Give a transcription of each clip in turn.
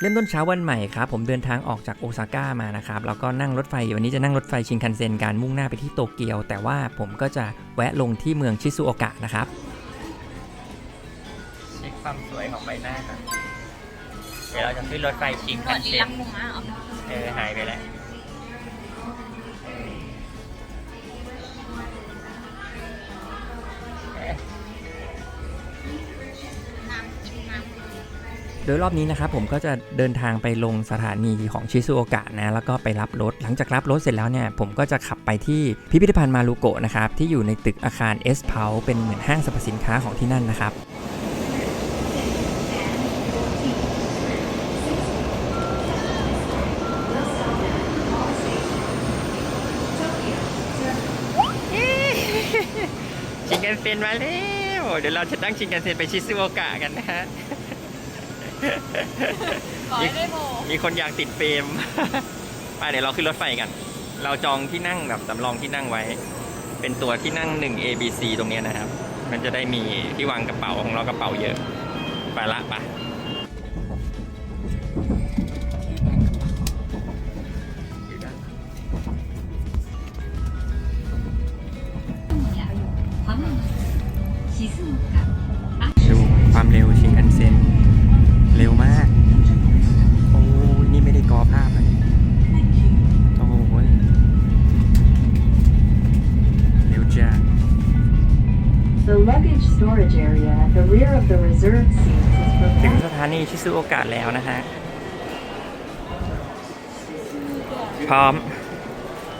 เริ่มต้นเช้าวันใหม่ครับผมเดินทางออกจากโอซาก้ามานะครับแล้วก็นั่งรถไฟวันนี้จะนั่งรถไฟชินคันเซ็นการมุ่งหน้าไปที่โตเกียว แต่ว่าผมก็จะแวะลงที่เมืองชิซูโอกะนะครับเช็คความสวยของใบหน้าครับเดี๋ยวเราจะขึ้นรถไฟชินคันเซ็นเออหายไปแล้ว ดยรอบนี้นะครับผมก็จะเดินทางไปลงสถานีของชิซูโอกะนะแล้วก็ไปรับรถ หลังจากรับรถเสร็จแล้วเนี่ยผมก็จะขับไปที่พิพิธภัณฑ์มารุโกะนะครับที่อยู่ในตึกอาคารเอสเพาเป็นเหมือนห้างสรรพสินค้าของที่นั่นนะครับชินกันเซ็นมาแล้ว เดี๋ยวเราจะนั่งชินกันเซ็นไปชิซูโอกะกันนะฮะ ขอให้ได้โบมีคนอยากติดเฟรม ไปเดี๋ยวเราขึ้นรถไฟกัน เราจองที่นั่งแบบสำรองที่นั่งไว้ เป็นตัวที่นั่ง 1 A B C ตรงเนี้ยนะครับ มันจะได้มีที่วางกระเป๋าของเรากระเป๋าเยอะ ไปละไปะ the rear of the reserved seats is ถึง provided. สถานีชิซูโอกะแล้วนะฮะ พร้อม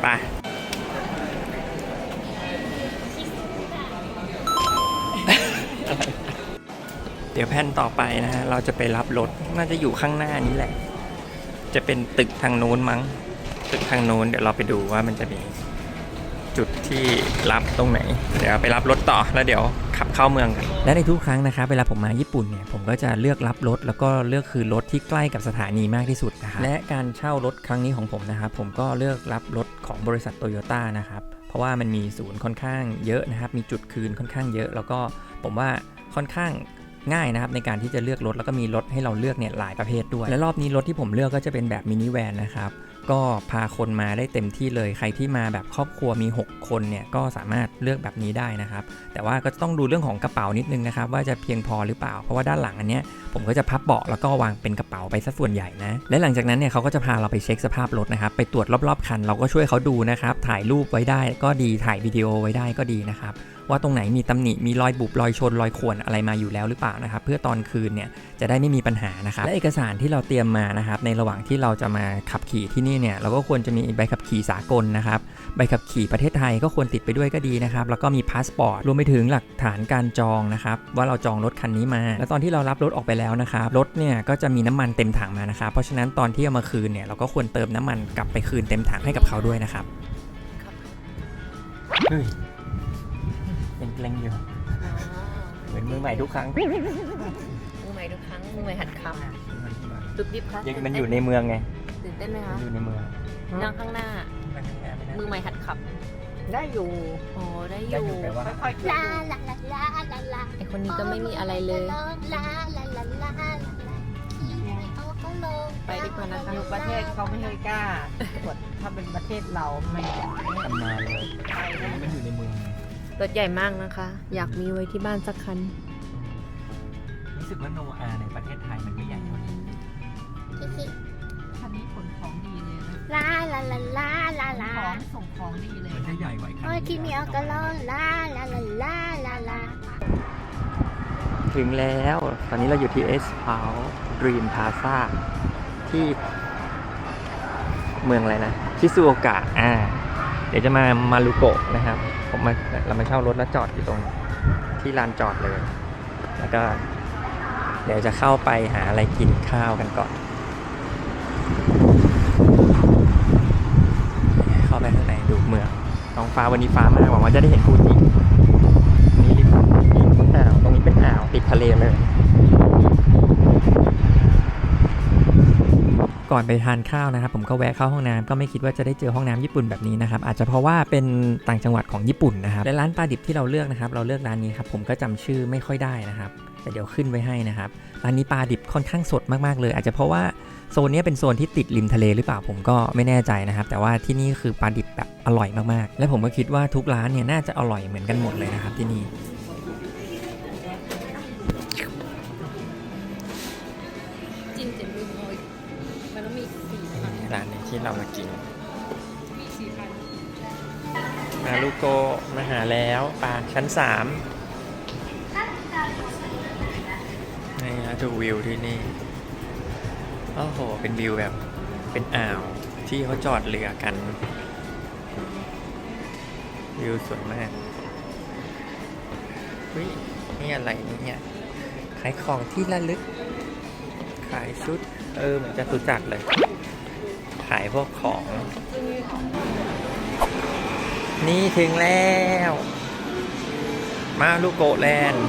ไปเดี๋ยวแผนต่อไปนะฮะ เราจะไปรับรถ น่าจะอยู่ข้างหน้านี้แหละ จะเป็นตึกทางนู้นมั้ง ตึกทางนู้นเดี๋ยวเราไปดูว่ามันจะมี จุดที่รับตรงไหน เดี๋ยวไปรับรถต่อแล้วเดี๋ยวขับเข้าเมืองกัน และในทุกครั้งนะครับเวลาผมมาญี่ปุ่นเนี่ยผมก็จะเลือกรับรถแล้วก็เลือกคือรถที่ใกล้กับสถานีมากที่สุดนะครับและการเช่ารถครั้งนี้ของผมนะครับผมก็เลือกรับรถของบริษัทโตโยต้านะครับเพราะว่ามันมีศูนย์ค่อนข้างเยอะนะครับมีจุดคืนค่อนข้างเยอะ แล้วก็ผมว่าค่อนข้างง่ายนะครับในการที่จะเลือกรถแล้วก็มีรถให้เราเลือกเนี่ยหลายประเภทด้วย และรอบนี้รถที่ผมเลือกก็จะเป็นแบบมินิแวนนะครับ ก็พาคนมาได้เต็มที่เลย ใครที่มาแบบครอบครัวมี 6 คนเนี่ยก็สามารถเลือกแบบนี้ได้นะครับ แต่ว่าก็ต้องดูเรื่องของกระเป๋านิดนึงนะครับว่าจะเพียงพอหรือเปล่า เพราะว่าด้านหลังอันเนี้ยผมก็จะพับเบาะแล้วก็วางเป็นกระเป๋าไปซะส่วนใหญ่นะ และหลังจากนั้นเนี่ยเขาก็จะพาเราไปเช็คสภาพรถนะครับ ไปตรวจรอบๆคันเราก็ช่วยเขาดูนะครับ ถ่ายรูปไว้ได้ก็ดี ถ่ายวิดีโอไว้ได้ก็ดีนะครับ ว่าตรงไหนมีตำหนิมีรอยบุบรอยชนรอยข่วนอะไรมาอยู่แล้วหรือเปล่านะครับเพื่อตอนคืนเนี่ยจะได้ไม่มีปัญหานะครับและเอกสารที่เราเตรียมมานะครับในระหว่างที่เราจะมาขับขี่ที่นี่เนี่ยเราก็ควรจะมีใบขับขี่สากลนะครับใบขับขี่ประเทศไทยก็ควรติดไปด้วยก็ดีนะครับแล้วก็มีพาสปอร์ตรวมไปถึงหลักฐานการจองนะครับว่าเราจองรถคันนี้มา แล้วตอนที่เรารับรถออกไปแล้วนะครับรถเนี่ยก็จะมีน้ำมันเต็มถังมานะครับเพราะฉะนั้นตอนที่เอามาคืนเนี่ยเราก็ควรเติมน้ำมันกลับไปคืนเต็มถังให้กับเขาด้วยนะครับเฮ้ย เกรงอยู่ เหมือนมือใหม่ทุกครั้งมือใหม่ทุกครั้งมือใหม่หัดขับดุบดิบคะยังมันอยู่ในเมืองไงตื่นเต้นไหมมัคะนอยู่ในเมืองนั่งข้างหน้า มือใหม่หัดขับ ได้อยู่โอ้ได้อได้อยู่ยู่แปลว่าค่อยๆลาดูลาลาลาลาลาไอคนนี้ก็ไม่มีอะไรเลยลาลาลาลาลาขี่ไม่เอาก็ลงไปดีกว่านะคะอยู่ประเทศเขาไม่ให้กล้ากดถ้าเป็นประเทศเราไม่ทำนานเลยไปนะมันอยู่ในเมือง รถใหญ่มากนะคะ อยากมีไว้ที่บ้านสักคัน รู้สึกว่าโนอาในประเทศไทยมันไม่ใหญ่เท่านี้คันนี้ขนของดีเลยนะลาลาลาลาลาลาของส่งของดีเลยมันจะใหญ่กว่าโอ้ยขี่ไม่เอาก็ลงลาลาลาลาลาลาถึงแล้ว ตอนนี้เราอยู่ที่เอสพาวดรีมพาซาที่ เมืองอะไรนะ ชิซูโอกะ อ่า เดี๋ยวจะมามารุโกะนะครับ ผมมาเรามาเช่ารถแล้วจอดอยู่ตรงที่ลานจอดเลย แล้วก็ เดี๋ยวจะเข้าไปหาอะไรกินข้าวกันก่อน เข้าไปข้างในดูเมืองท้องฟ้าวันนี้ฟ้ามากหวังว่าจะได้เห็นฟูจินี่ริมริมอ่าวตรงนี้เป็นอ่าวติดทะเลเลย ก่อนไปทานข้าวนะครับ ผมก็แวะเข้าห้องน้ำก็ไม่คิดว่าจะได้เจอห้องน้ำญี่ปุ่นแบบนี้นะครับอาจจะเพราะว่าเป็นต่างจังหวัดของญี่ปุ่นนะครับและร้านปลาดิบที่เราเลือกนะครับเราเลือกร้านนี้ครับผมก็จำชื่อไม่ค่อยได้นะครับแต่เดี๋ยวขึ้นไว้ให้นะครับร้านนี้ปลาดิบค่อนข้างสดมากๆเลย อาจจะเพราะว่าโซนนี้เป็นโซนที่ติดริมทะเลหรือเปล่าผมก็ไม่แน่ใจนะครับ แต่ว่าที่นี่คือปลาดิบแบบอร่อยมากๆ และผมก็คิดว่าทุกร้านเนี่ยน่าจะอร่อยเหมือนกันหมดเลยนะครับที่นี่ ที่เรามากินมีสี่พันมาลูกโกมาหาแล้วปลาชั้นสามนี่ฮะดูวิวที่นี่โอ้โห เป็นวิวแบบเป็นอ่าวที่เขาจอดเรือกัน วิวสวยมากเฮ้ยนี่อะไรเนี่ยขายของที่ระลึก ขายชุด เออ เหมือนจะตุจักรเลย ขายพวกของ นี่ถึงแล้ว มาลูกโกะแลนด์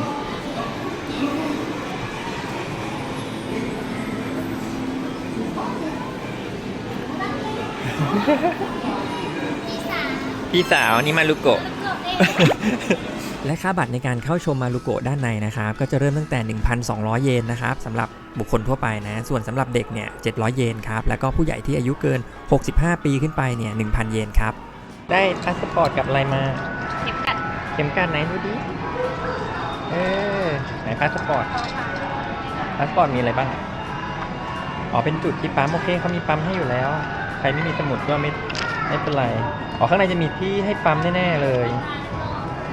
พี่สาวนี่มาลูกโกะ และค่าบัตรในการเข้าชมมารุโกะด้านในนะครับก็จะเริ่มตั้งแต่ 1,200 เยนนะครับสำหรับบุคคลทั่วไปนะส่วนสำหรับเด็กเนี่ย700 เยนครับแล้วก็ผู้ใหญ่ที่อายุเกิน 65 ปีขึ้นไปเนี่ย1,000 เยนครับได้พาสปอร์ตกับอะไรมาเข็มกัดเข็มกลัดไหนดูดิเออไหนพาสปอร์ตพาสปอร์ตมีอะไรบ้างอ๋อเป็นจุดที่ปั๊มโอเคเขามีปั๊มให้อยู่แล้ว ใครไม่มีสมุดก็ไม่ไม่เป็นไรอ๋อข้างในจะมีที่ให้ปั๊มแน่ๆเลย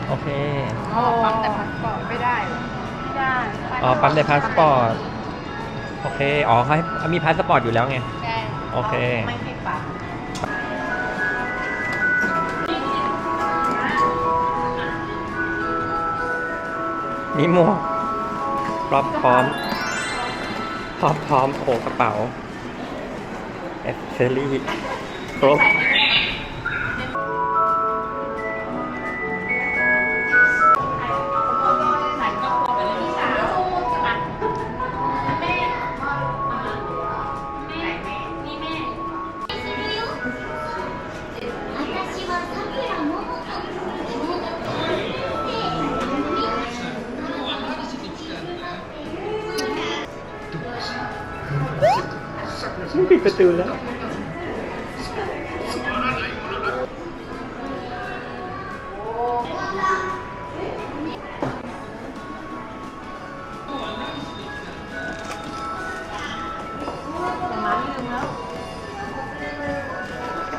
โอเค อ๋อปั๊มแต่พาสปอร์ตไม่ได้ไม่ได้อ๋อ ปั๊มแต่พาสปอร์ต โอเค อ๋อเขาให้มีพาสปอร์ตอยู่แล้วไง ใช่โอเค ไม่ให้ปั๊มนี่หมวกพร้อมพร้อมพร้อมพร้อมโอ้กระเป๋าแอสเซอรี่ครบ ปิดประตูแล้วแต่ม้าลืมแล้ว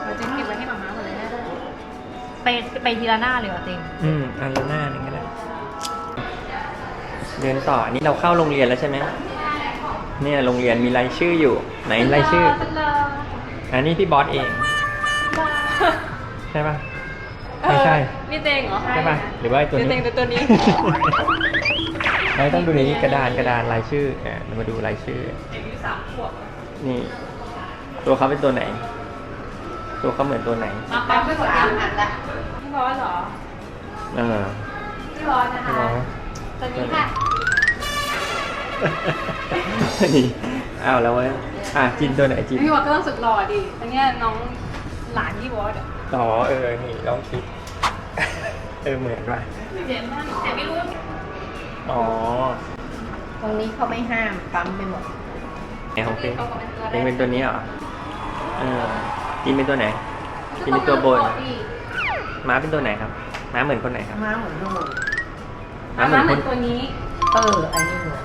เราจะเก็บไว้ให้มาม้าหมดเลยนะไปไปทีละหน้าเลยเหรอเต็งอืมอันละหน้าหนึ่งก็ได้ เดินต่ออันนี้เราเข้าโรงเรียนแล้วใช่ไหมเนี่ยโรงเรียนมีรายชื่ออยู่ ไหนรายชื่อ อันนี้พี่บอสเอง ใช่ปะไม่ใช่ นี่เต็งเหรอใช่ปะหรือว่าไอ้ตัวนี่นี้เต็งแต่ตัวนี้เราต้องดูในนี้กระดานกระดานรายชื่ออ่าเรามาดูรายชื่อ นี่ ตัวเขาเป็นตัวไหน ตัวเขาเหมือนตัวไหนมาปั๊มไปหมดยังอันละพี่บอสเหรอเออพี่บอสนะใช่คะไหมตัวนี้ค่ะนี่ อ้าวแล้วเว้ยอะจินตัวไหนจินพี่บอสก็ต้องสุดหล่อดิอันเนี้ยน้องหลานพี่บอสอะอ๋อเออนี่ลองคิด เออเหมือนว่ะเจ๋งมากแต่ไม่รู้ อ๋อตรงนี้เขาไม่ห้ามปั๊มไปหมด ไหนของเพลงเขาก็เป็นตัวเพลงเป็นตัวนี้เหรอเออจินเป็นตัวไหน จินเป็นตัวบนม้าเป็นตัวไหนครับม้าเหมือนคนไหนครับม้าเหมือนนู่นม้ามาเหมือนเหคมือนนตัวนี้ เออ อันนี้เหมือน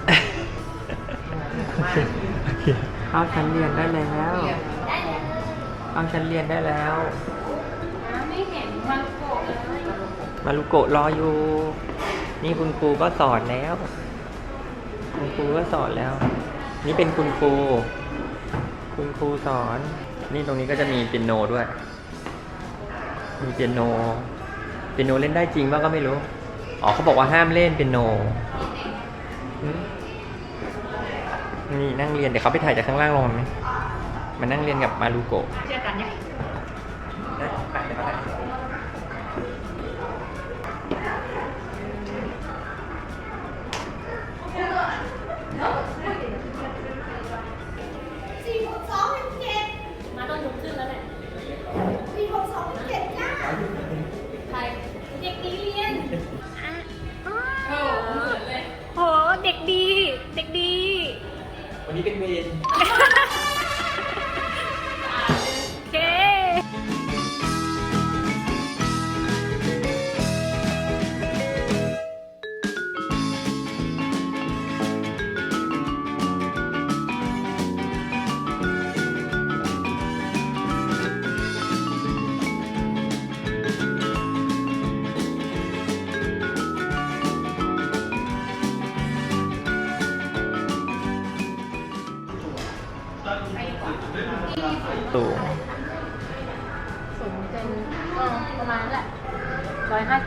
เข้าชั้นเรียนได้แล้วเข้าชั้นเรียนได้แล้วไม่เห็นมันโกะเลยมารุโกะรออยู่ นี่คุณครูก็สอนแล้ว คุณครูก็สอนแล้ว นี่เป็นคุณครู คุณครูสอน นี่ตรงนี้ก็จะมีเปียโนด้วย มีเปียโน เปียโนเล่นได้จริงป่ะก็ไม่รู้ อ๋อเขาบอกว่าห้ามเล่นเปียโนอ นี่นั่งเรียน เดี๋ยวเขาไปถ่ายจากข้างล่างลงมาไหมมานั่งเรียนกับมารุโกะ เจอกันยัง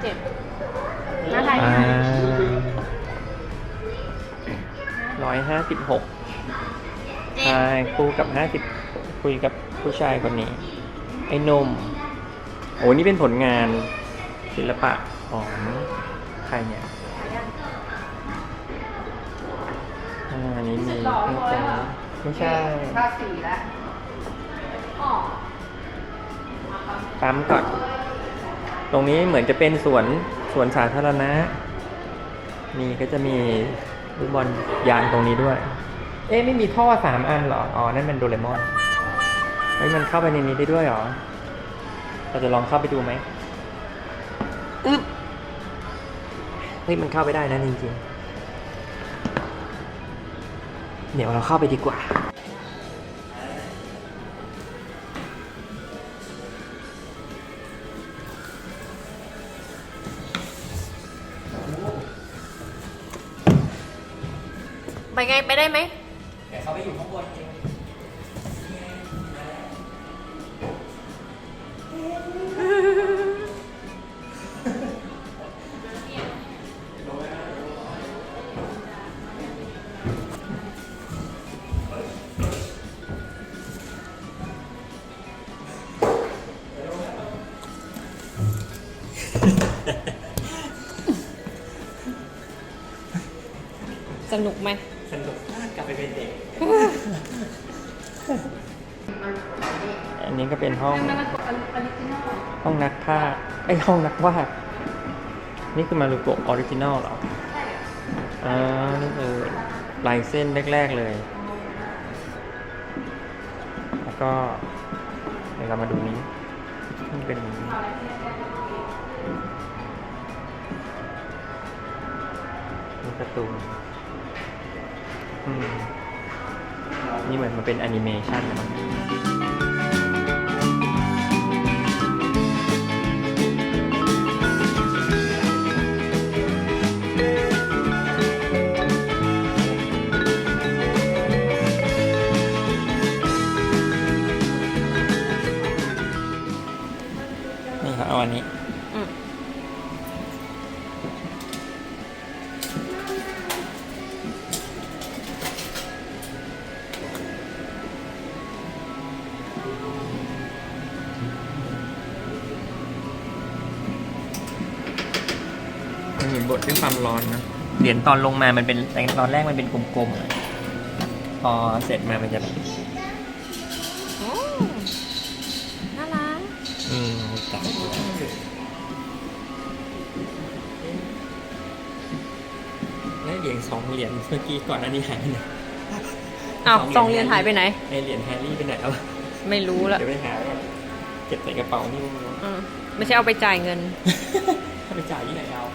เจ็ดน้าไทยอ่าไหมร้อยห้าสิบหกใช่คู่กับห้าสิบคุยกับผู้ชายคนนี้ ไอ้หนม โอ้นี่เป็นผลงานศิลปะของใครเนี่ยอ่าอันนี้มีให้ตรงนี้ไม่ใช่ ภาคสี่แล้วอ๋อปั๊มก่อน ตรงนี้เหมือนจะเป็นสวนสวนสาธารณะนี่ก็จะมีลูกบอลยางตรงนี้ด้วย เอ๊ะไม่มีท่อสามอันเหรอ อ๋อ นั่นมันโดเรมอนเฮ้ยมันเข้าไปในนี้ได้ด้วยเหรอ เราจะลองเข้าไปดูไหมอึ๊บเฮ้ยมันเข้าไปได้นะจริงๆ เดี๋ยวเราเข้าไปดีกว่า ไปไงไปได้ไหมแต่เขาไปอยู่ข้างบนเองสนุกไหม นนี้ก็เป็นห้องนั่นก็ออริจินอลห้องนักภาพไอยห้องนักวาดนี่คือมารุโกะออริจินอลเหรออ่านี่คือลายเส้นแรก ๆเลย แล้วก็เดี๋ยวเรามาดูนี้นี่เป็นนี่การ์ตูนอืมนี่เหมือนมันเป็นแอนิเมชันนะ เหรียญตอนลงมามันเป็นตอนแรกมันเป็นกลมๆอะพอเสร็จมามันจะแบบโอ้น่ารักอืมจับแล้วเหรียญสองเหรียญเมื่อกี้ก่อนอันนี้หายไปไหนอ้าวสองเหรียญหายไปไหนไอเหรียญแฮร์รี่ไปไหนแล้วไม่รู้ละเดี๋ยวไปหาก่อนเก็บใส่กระเป๋านี่มั้งอืมไม่ใช่เอาไปจ่ายเงินถ้าไปจ่ายที่ไหนเอา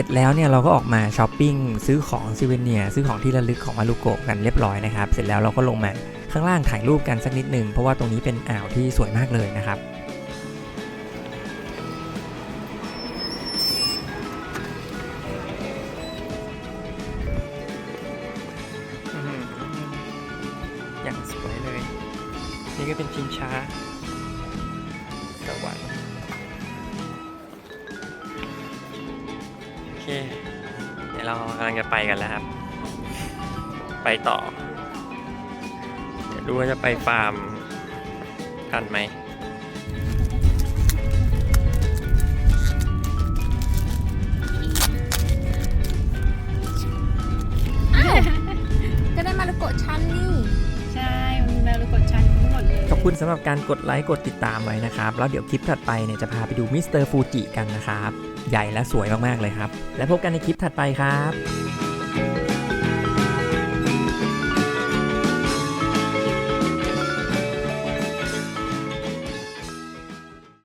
สร็จแล้วเนี่ยเราก็ออกมาช้อปปิ้งซื้อของซิเวเนียซื้อของที่ระลึกของมารุโกะกันเรียบร้อยนะครับ เสร็จแล้วเราก็ลงมาข้างล่างถ่ายรูปกันสักนิดหนึ่งเพราะว่าตรงนี้เป็นอ่าวที่สวยมากเลยนะครับ วดูว่าจะไปฟาร์มทันไหมก็ได้มารุโกะชันนี่ ใช่มันมีแมวลูกกดชันทั้งหมดเลยขอบคุณสำหรับการกดไลค์กดติดตามไว้นะครับ แล้วเดี๋ยวคลิปถัดไปเนี่ยจะพาไปดูมิสเตอร์ฟูจิกันนะครับ ใหญ่และสวยมาก ๆ เลยครับ และพบกันในคลิปถัดไปครับ